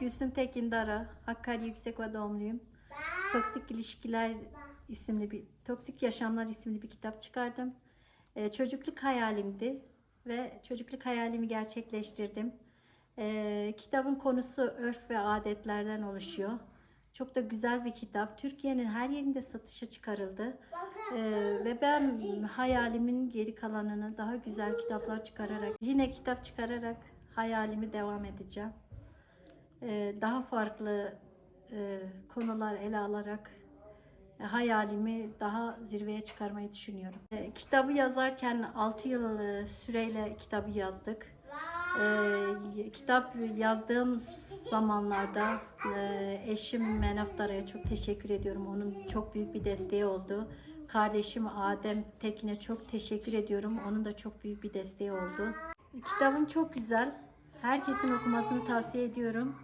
Gülsüm Tekindara, Hakkari Yüksekova doğumluyum. Toksik İlişkiler isimli bir, Toksik Yaşamlar isimli bir kitap çıkardım. Ee, çocukluk hayalimdi ve çocukluk hayalimi gerçekleştirdim. Ee, kitabın konusu örf ve adetlerden oluşuyor. Çok da güzel bir kitap. Türkiye'nin her yerinde satışa çıkarıldı. Ee, ve ben hayalimin geri kalanını daha güzel kitaplar çıkararak, yine kitap çıkararak hayalimi devam edeceğim. Ee, daha farklı e, konular ele alarak e, hayalimi daha zirveye çıkarmayı düşünüyorum. E, kitabı yazarken 6 yıl e, süreyle kitabı yazdık. E, kitap yazdığım zamanlarda e, eşim Menaf Dara'ya çok teşekkür ediyorum. Onun çok büyük bir desteği oldu. Kardeşim Adem Tekin'e çok teşekkür ediyorum. Onun da çok büyük bir desteği oldu. Kitabın çok güzel. Herkesin okumasını tavsiye ediyorum.